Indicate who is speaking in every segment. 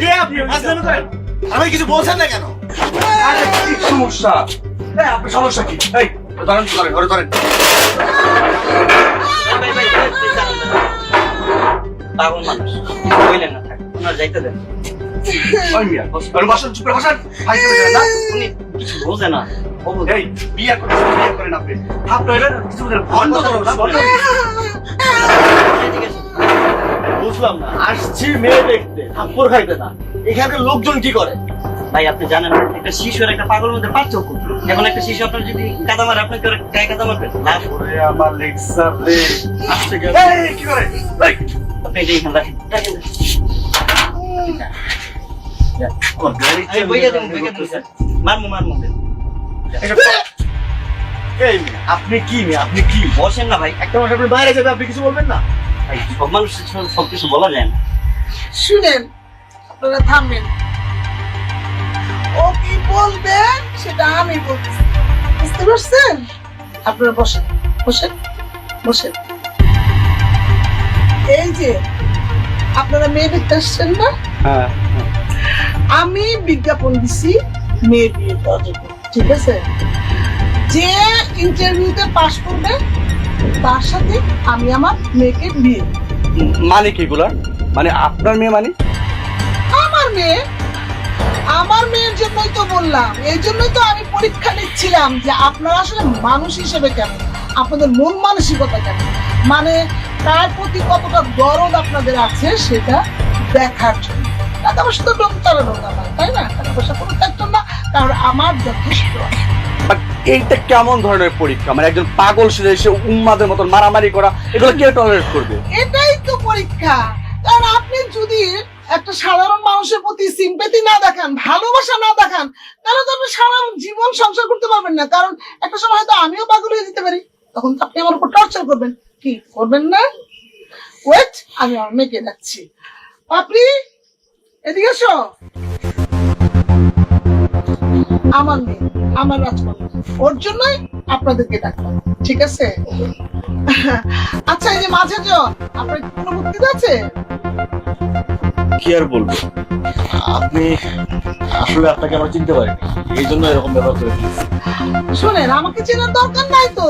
Speaker 1: কে আপনি? আসলেন করেন
Speaker 2: আমি কিছু বলছেন না কেন?
Speaker 1: আরে কি সমস্যা? এই আপনার সমস্যা কি? এই ধরেন ধরেন ধরে ধরেন।
Speaker 3: পাগল মানুষ। বললেন না থাক ওনার যাইতে দেন।
Speaker 1: ওই মিয়া আরে বসেন চুপ করে ভাই করে না
Speaker 3: উনি কিছু বোঝে না।
Speaker 1: এই বিয়ে করেন বিয়ে করেন আপনি। আপনার কিছু বন্ধ করুন বন্ধ করুন।
Speaker 3: ঠিক আছে
Speaker 2: বুঝলাম না। আসছি মেয়ে দেখতে থাপ্পড় খাইতে না। এখানে লোকজন কি করে?
Speaker 3: ভাই আপনি জানেন একটা শিশু আর একটা পাগলের মধ্যে পার্থক্য। এখন একটা শিশু আপনার যদি কাদা মারে আপনি গায়ে কাদা মারবেন? লাভ
Speaker 1: ওরে আমার লেকচার রে। আসছে এই কি করে? এই।
Speaker 3: আপনি এই মারমু মারমু।
Speaker 2: এই আপনি কি মেয়ে? আপনি কি?
Speaker 3: বসেন না ভাই
Speaker 2: একটা মাস আপনি বাইরে যাবে আপনি কিছু বলবেন না।
Speaker 3: সব মানুষের সব- সব কিছু বলা যায় না।
Speaker 4: শুনেন আপনারা থামবেন। ও কি বলবে? সেটা আমি বলতেছি। বুঝতে পারছেন? আপনারা বসেন বসেন বসেন। এই যে আপনারা মেয়ে দেখতে আসছেন না?
Speaker 1: হ্যাঁ
Speaker 4: আমি বিজ্ঞাপন দিছি মেয়ে বিয়ে দেওয়ার জন্য ঠিক আছে? যে ইন্টারভিউতে পাশ করবে তার সাথে আমি আমার মেয়েকে বিয়ে।
Speaker 1: মানে কি গুলা মানে আপনার মেয়ে মানে?
Speaker 4: আমার মেয়ে? আমার মেয়ের জন্যই তো বললাম। এই জন্যই তো আমি পরীক্ষা নিচ্ছিলাম যে আপনারা আসলে মানুষ হিসেবে কেমন আপনাদের মন মানসিকতা কেমন মানে তার প্রতি কতটা দরদ আপনাদের আছে সেটা দেখার জন্য। টাকা পয়সা তো ডোম চালানো তাই না? টাকা পয়সা কোনো ফ্যাক্টর না কারণ আমার যথেষ্ট আছে।
Speaker 1: এইটা কেমন ধরনের পরীক্ষা? মানে একজন পাগল সেজে এসে উম্মাদের মতন মারামারি করা, এগুলো কে টলারেট করবে?
Speaker 4: এটাই তো পরীক্ষা। কারণ আপনি যদি একটা সাধারণ মানুষের প্রতি সিম্পেথি না দেখান, ভালোবাসা না দেখান, তাহলে তো আপনি সারা জীবন সংসার করতে পারবেন না। কারণ একটা সময় হয়তো আমিও পাগল হয়ে যেতে পারি। তখন তো আপনি আমার উপর টর্চার করবেন। কি, করবেন না? ওয়েট আমি আমার মেয়েকে আপনি এদিকে এসো। আমার মেয়ে আমার রাজকন্যা। ওর জন্যই আপনাদেরকে ডাকলাম ঠিক আছে? আচ্ছা এই যে মাঝে জন আপনার কোনো বক্তৃতা আছে?
Speaker 2: কি আর বলব? আপনি আসলে আপনাকে আমরা চিনতে পারিনি এই জন্য এরকম ব্যবহার করে।
Speaker 4: শুনেন আমাকে চেনার দরকার নাই তো।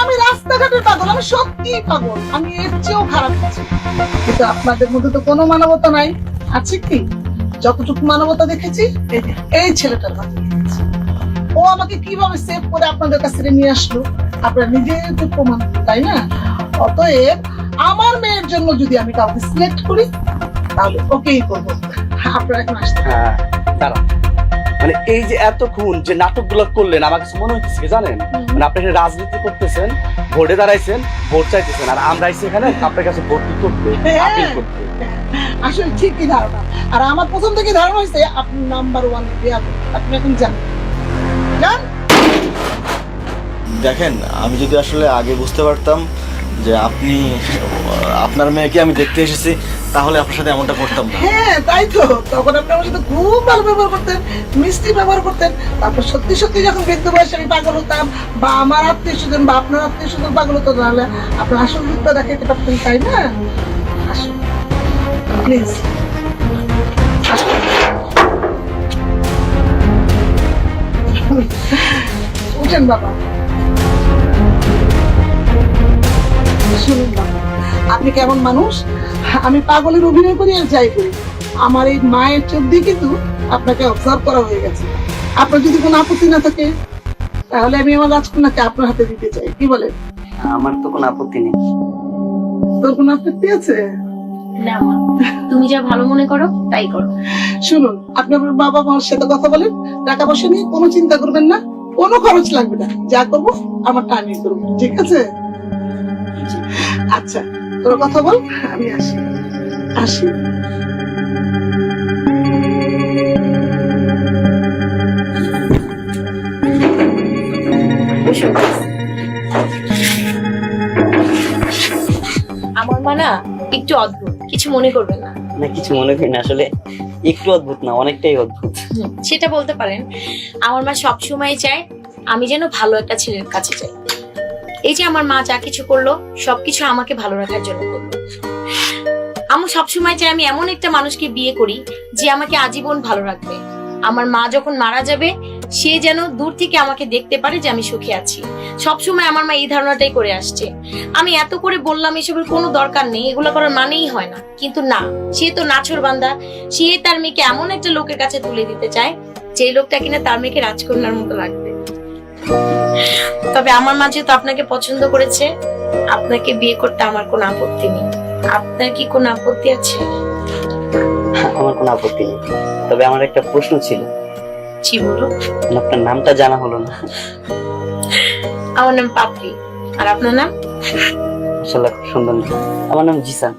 Speaker 4: আমি রাস্তাঘাটের পাগল আমি সত্যি পাগল আমি এর চেয়েও খারাপ আছি। কিন্তু আপনাদের মধ্যে তো কোনো মানবতা নাই আছে কি? যতটুকু মানবতা দেখেছি এই ছেলেটার কথা। ও আমাকে কীভাবে সেভ করে আপনাদের কাছ নিয়ে আসলো? আপনারা নিজে তো প্রমাণ তাই না? অতএব আমার মেয়ের জন্য যদি আমি কাউকে সিলেক্ট করি তাহলে ওকেই করব। আপনারা এখন আসতে
Speaker 1: হ্যাঁ দাঁড়া মানে এই যে এতক্ষণ যে নাটকগুলো করলেন আমার কাছে মনে হচ্ছে জানেন? মানে আপনি এখানে রাজনীতি করতেছেন ভোটে দাঁড়াইছেন ভোট চাইতেছেন আর আমরা এসে এখানে আপনার কাছে ভোট কি করতে আপিল করতে
Speaker 4: আসলে ঠিকই ধারণা। আর আমার প্রথম থেকে ধারণা হয়েছে আপনি নাম্বার ওয়ান আপনি এখন জানেন। জান
Speaker 2: দেখেন আমি যদি আসলে আগে বুঝতে পারতাম যে আপনি আপনার মেয়েকে আমি দেখতে এসেছি তাহলে আপনার সাথে এমনটা করতাম না।
Speaker 4: হ্যাঁ তাই তো। তখন আপনি আমার সাথে খুব ভালো ব্যবহার করতেন মিষ্টি ব্যবহার করতেন। তারপর সত্যি সত্যি যখন বৃদ্ধ বয়সে আমি পাগল হতাম বা আমার আত্মীয় স্বজন বা আপনার আত্মীয় স্বজন পাগল হতো তাহলে আপনার আসল রূপটা দেখাতে পারতেন তাই না? আসুন। প্লিজ উঠেন বাবা। শুনুন বাবা আপনি কেমন মানুষ? আমি পাগলের অভিনয় করি আর যাই করি। আমার এই মায়ের চোখ দিয়ে কিন্তু আপনাকে অবজার্ভ করা হয়ে গেছে। আপনার যদি কোনো আপত্তি না থাকে তাহলে আমি আমার রাজকন্যাকে আপনার হাতে দিতে চাই। কি বলেন?
Speaker 3: আমার তো কোনো আপত্তি নেই।
Speaker 4: তোর কোনো আপত্তি আছে?
Speaker 5: না মা তুমি যা ভালো মনে করো তাই করো।
Speaker 4: শুনুন আপনি আপনার বাবা মার সাথে কথা বলেন টাকা পয়সা নিয়ে কোনো চিন্তা করবেন না। কোনো খরচ লাগবে না। যা করব আমার টাইমে করব। ঠিক আছে? আচ্ছা তোর কথা বল আমি আসি। আসি।
Speaker 5: আমার মা না একটু অদ্ভুত। কিছু মনে করবেন না।
Speaker 3: না কিছু মনে করি না। আসলে একটু অদ্ভুত না অনেকটাই অদ্ভুত।
Speaker 5: সেটা বলতে পারেন। আমার মা সব সময় চায় আমি যেন ভালো একটা ছেলের কাছে যাই। এই যে আমার মা যা কিছু করল, সবকিছু আমাকে ভালো রাখার জন্য করল। আমি সবসময় চাই আমি এমন একটা মানুষকে বিয়ে করি, যে আমাকে আজীবন ভালো রাখবে। আমার মা যখন মারা যাবে সে যেন দূর থেকে আমাকে দেখতে পারে যে আমি সুখে আছি। সবসময় আমার মা এই ধারণাটাই করে আসছে। আমি এত করে বললাম, এসবের কোনো দরকার নেই, এগুলো করার মানেই হয় না। কিন্তু না, সে তো নাছর বান্দা। সে তার মেয়েকে এমন একটা লোকের কাছে তুলে দিতে চায়, যে লোকটা কিনা তার মেয়েকে রাজকন্যার মতো লাগবে। তবে আমার মা যেহেতু আপনাকে পছন্দ করেছে, আপনাকে বিয়ে করতে আমার কোনো আপত্তি নেই। আপনার কি কোনো আপত্তি আছে?
Speaker 3: আমার কোনো আপত্তি নেই। তবে আমার একটা প্রশ্ন ছিল।
Speaker 5: জি বলো
Speaker 3: আপনার নামটা জানা হলো না।
Speaker 5: আমার নাম পাপড়ি। আর আপনার নাম?
Speaker 3: আসলে খুব সুন্দর আমার নাম জিসান।